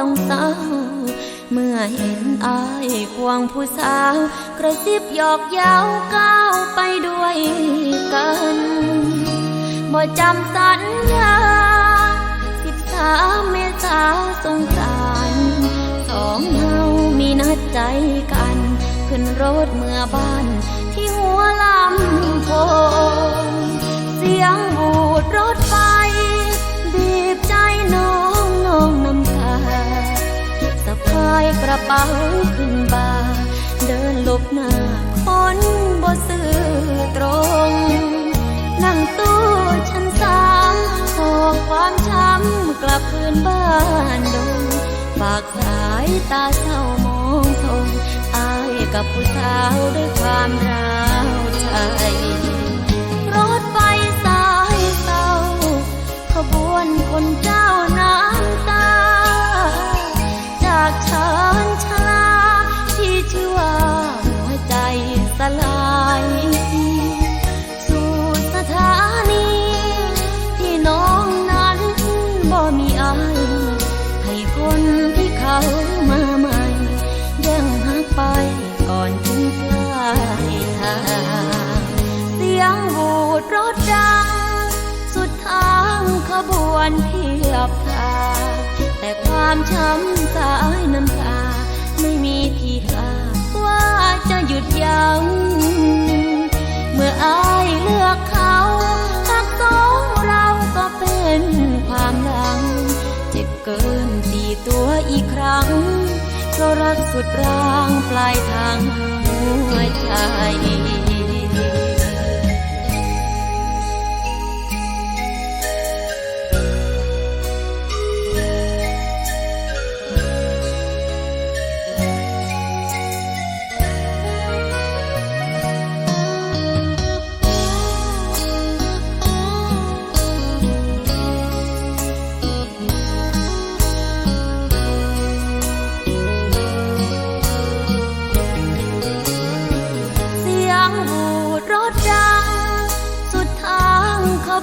้องเศร้า เมื่อเห็นอายควงผู้สาว กระซิบหยอกเย้าก้าวไปด้วยกันบ่จำสัญญาสิบสามเมษาสงสารสองเฮามีนัดใจกัน ขึ้นรถเมื่อบ้านากสายตาเศร้ามองทงอายกับผู้สาวด้วยความรัก บวนเทียบทาแต่ความช้ำสายน้ำตา ไม่มีทีท่าว่าจะหยุดยัง้งเมื่ออายเลือกเขาทักสองเราก็เป็นความหลัง เจ็บเกินตีตัวอีกครั้งเพราะรักสุดรางปลายทางหัวใจ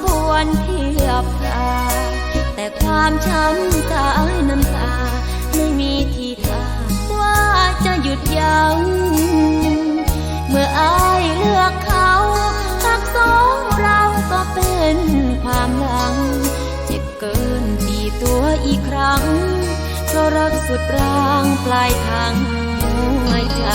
บวนเทียบทาแต่ความช้ำสายน้ำตา ไม่มีที่ท่าว่าจะหยุดยัง้งเมื่ออายเลือกเขาทักสองเราก็เป็นความหลัง เจ็บเกินตีตัวอีกครั้งเพราะรักสุดรางปลายทางหัวใจ